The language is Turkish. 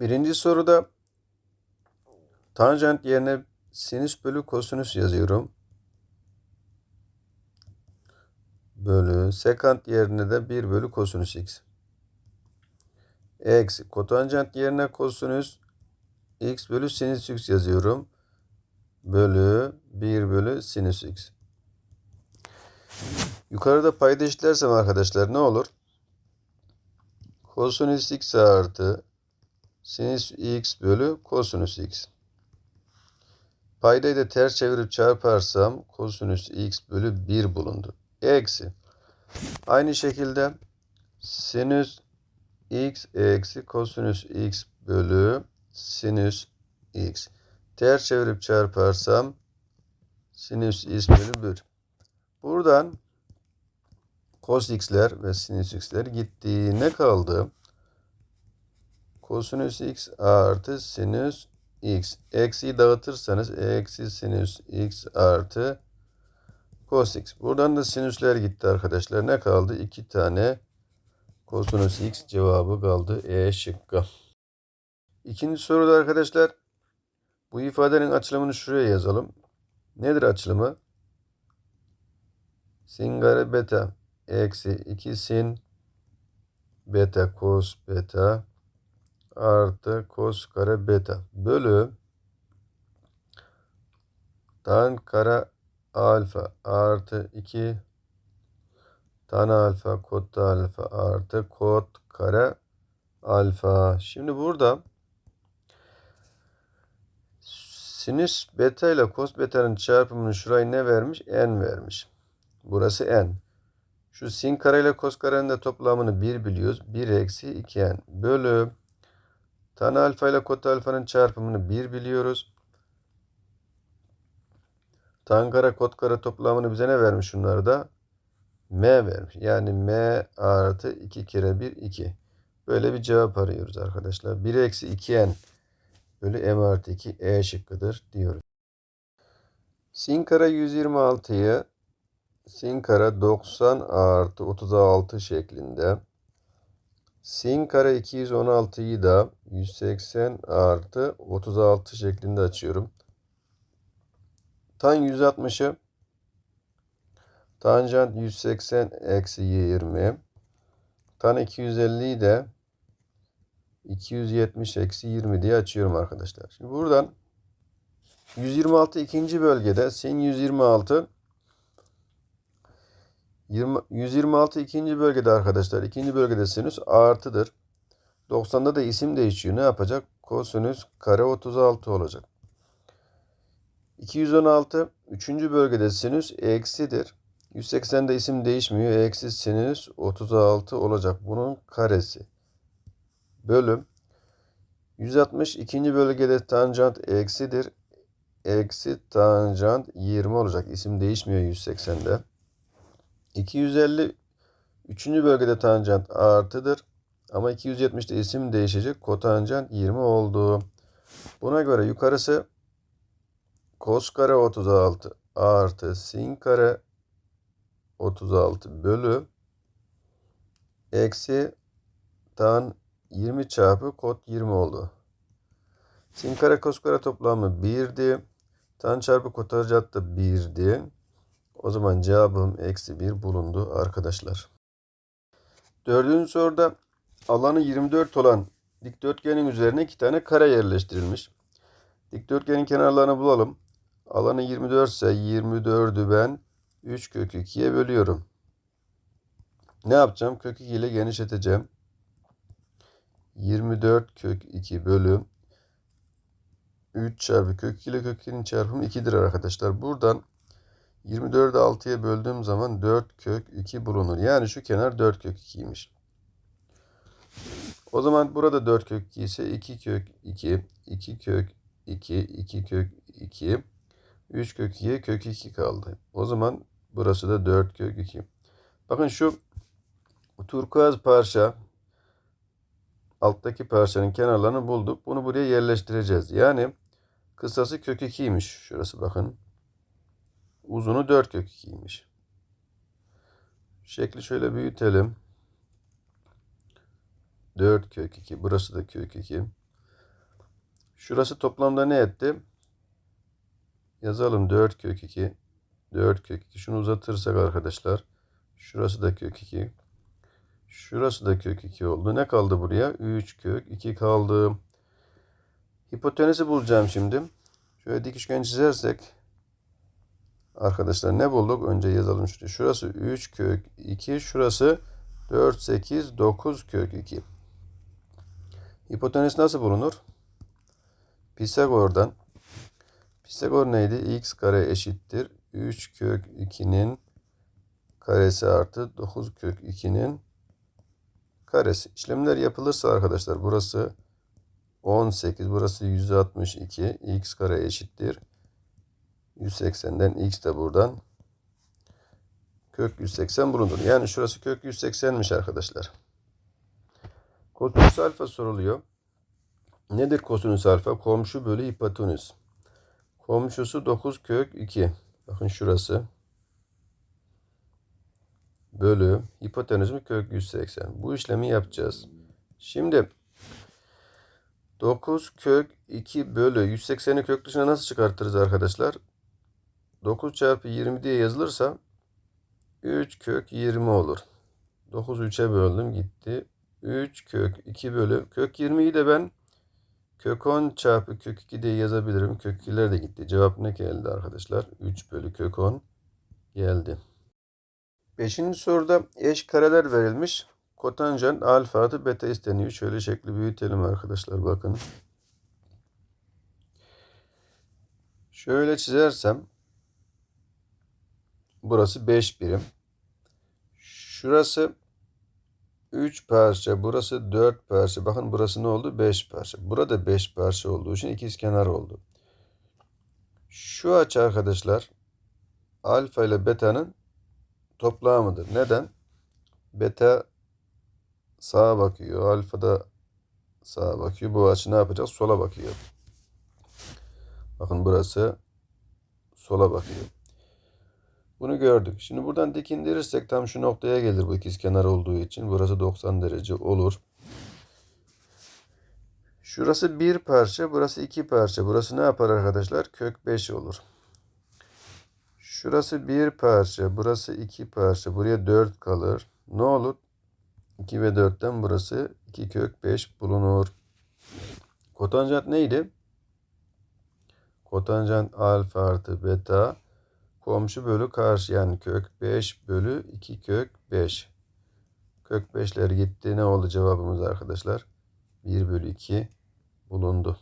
Birinci soruda tanjant yerine sinüs bölü kosinüs yazıyorum. Bölü sekant yerine de 1 bölü kosinüs x. Eksi kotanjant yerine kosinüs x bölü sinüs x yazıyorum. Bölü 1 bölü sinüs x. Yukarıda payda eşitlersem arkadaşlar ne olur? Kosinüs x artı sinüs x bölü kosinüs x. Paydayı da ters çevirip çarparsam kosinüs x bölü 1 bulundu. Eksi. Aynı şekilde sinüs x eksi kosinüs x bölü sinüs x. Ters çevirip çarparsam sinüs x bölü 1. Buradan cos x'ler ve sinüs x'ler gitti. Ne kaldı? Kosinüs x artı sinüs x. Eksiyi dağıtırsanız eksi sinüs x artı cos x. Buradan da sinüsler gitti arkadaşlar. Ne kaldı? İki tane kosinüs x cevabı kaldı. E şıkkı. İkinci soruda arkadaşlar bu ifadenin açılımını şuraya yazalım. Nedir açılımı? Sin kare beta eksi 2 sin beta cos beta artı cos kare beta bölü tan kare alfa artı 2 tan alfa kot alfa artı kot kare alfa. Şimdi burada sinüs beta ile cos beta'nın çarpımını şurayı ne vermiş? n vermiş. Burası n. Şu sin kare ile cos karenin de toplamını 1 biliyoruz. 1 eksi 2n bölü tan alfa ile kot alfanın çarpımını 1 biliyoruz. Tan kare kot kare toplamını bize ne vermiş şunları da? M vermiş. Yani M artı 2 kere 1 2. Böyle bir cevap arıyoruz arkadaşlar. 1 eksi 2n bölü m artı 2 e şıkkıdır diyoruz. Sin kare 126'yı sin kare 90 artı 36 şeklinde sin kare 216'yı da 180 artı 36 şeklinde açıyorum. Tan 160'ı tanjant 180 eksi 20 tan 250'yi de 270 eksi 20 diye açıyorum arkadaşlar. Şimdi buradan 126 ikinci bölgede sin 126 20, 126 ikinci bölgede arkadaşlar. ikinci bölgede sinüs artıdır. 90'da da isim değişiyor. Ne yapacak? Kosinüs kare 36 olacak. 216 üçüncü bölgede sinüs eksidir. 180'de isim değişmiyor. Eksi sinüs 36 olacak. Bunun karesi. Bölüm. 160 ikinci bölgede tanjant eksidir. Eksi tanjant 20 olacak. İsim değişmiyor 180'de. 250 üçüncü bölgede tanjant artıdır. Ama 270'te isim değişecek. Kotanjant 20 oldu. Buna göre yukarısı cos kare 36 artı sin kare 36 bölü eksi tan 20 çarpı kot 20 oldu. Sin kare cos kare toplamı 1'di. Tan çarpı kotanjant da 1'di. O zaman cevabım eksi 1 bulundu arkadaşlar. Dördüncü soruda alanı 24 olan dikdörtgenin üzerine iki tane kare yerleştirilmiş. Dikdörtgenin kenarlarını bulalım. Alanı 24 ise 24'ü ben 3 kök 2'ye bölüyorum. Ne yapacağım? Kök 2 ile genişleteceğim. 24 kök 2 bölü 3 çarpı kök 2 ile kök 2'nin çarpımı 2'dir arkadaşlar. Buradan 24'ü 6'ya böldüğüm zaman 4 kök 2 bulunur. Yani şu kenar 4 kök 2'ymiş. O zaman burada 4 kök 2 ise 2 kök 2, 2 kök 2, 2 kök 2, 3 kök 2'ye kök 2 kaldı. O zaman burası da 4 kök 2. Bakın şu turkuaz parça alttaki parçanın kenarlarını bulduk. Bunu buraya yerleştireceğiz. Yani kısası kök 2'ymiş. Şurası bakın. Uzunu 4 kök 2'ymiş. Şekli şöyle büyütelim. 4 kök 2. Burası da kök 2. Şurası toplamda ne etti? Yazalım 4 kök 2. 4 kök 2. Şunu uzatırsak arkadaşlar. Şurası da kök 2. Şurası da kök 2 oldu. Ne kaldı buraya? 3 kök 2 kaldı. Hipotenüsü bulacağım şimdi. Şöyle dik üçgen çizersek arkadaşlar ne bulduk? Önce yazalım şuraya. Şurası 3 kök 2. Şurası 4, 8, 9 kök 2. Hipotenüs nasıl bulunur? Pisagor'dan. Pisagor neydi? x kare eşittir. 3 kök 2'nin karesi artı 9 kök 2'nin karesi. İşlemler yapılırsa arkadaşlar burası 18 burası 162 x kare eşittir. 180'den x de buradan kök 180 bulunur. Yani şurası kök 180'miş arkadaşlar. Kosinüs alfa soruluyor. Nedir kosinüs alfa? Komşu bölü hipotenüs. Komşusu 9 kök 2. Bakın şurası. Bölü hipotenüsümü kök 180. Bu işlemi yapacağız. Şimdi 9 kök 2 bölü 180'i kök dışına nasıl çıkartırız arkadaşlar? 9 çarpı 20 diye yazılırsa 3 kök 20 olur. 9 3'e böldüm gitti. 3 kök 2 bölü kök 20'yi de ben kök 10 çarpı kök 2 diye yazabilirim. Kök 2'ler de gitti. Cevap ne geldi arkadaşlar? 3 bölü kök 10 geldi. Beşinci soruda eş kareler verilmiş. Kotanjant alfa artı beta isteniyor. Şöyle şekli büyütelim arkadaşlar bakın. Şöyle çizersem burası 5 birim. Şurası 3 parça, burası 4 parça. Bakın burası ne oldu? 5 parça. Burada 5 parça olduğu için ikizkenar oldu. Şu açı arkadaşlar alfa ile beta'nın toplamıdır. Neden? Beta sağa bakıyor. Alfa da sağa bakıyor. Bu açı ne yapacak? Sola bakıyor. Bakın burası sola bakıyor. Bunu gördük. Şimdi buradan dik indirirsek tam şu noktaya gelir bu ikizkenar olduğu için. Burası 90 derece olur. Şurası bir parça, burası iki parça. Burası ne yapar arkadaşlar? Kök 5 olur. Şurası bir parça, burası iki parça. Buraya 4 kalır. Ne olur? 2 ve 4'ten burası 2 kök 5 bulunur. Kotanjant neydi? Kotanjant alfa artı beta komşu bölü karşı yani kök 5 bölü 2 kök 5. Kök 5'ler gitti. Ne oldu cevabımız arkadaşlar? 1 bölü 2 bulundu.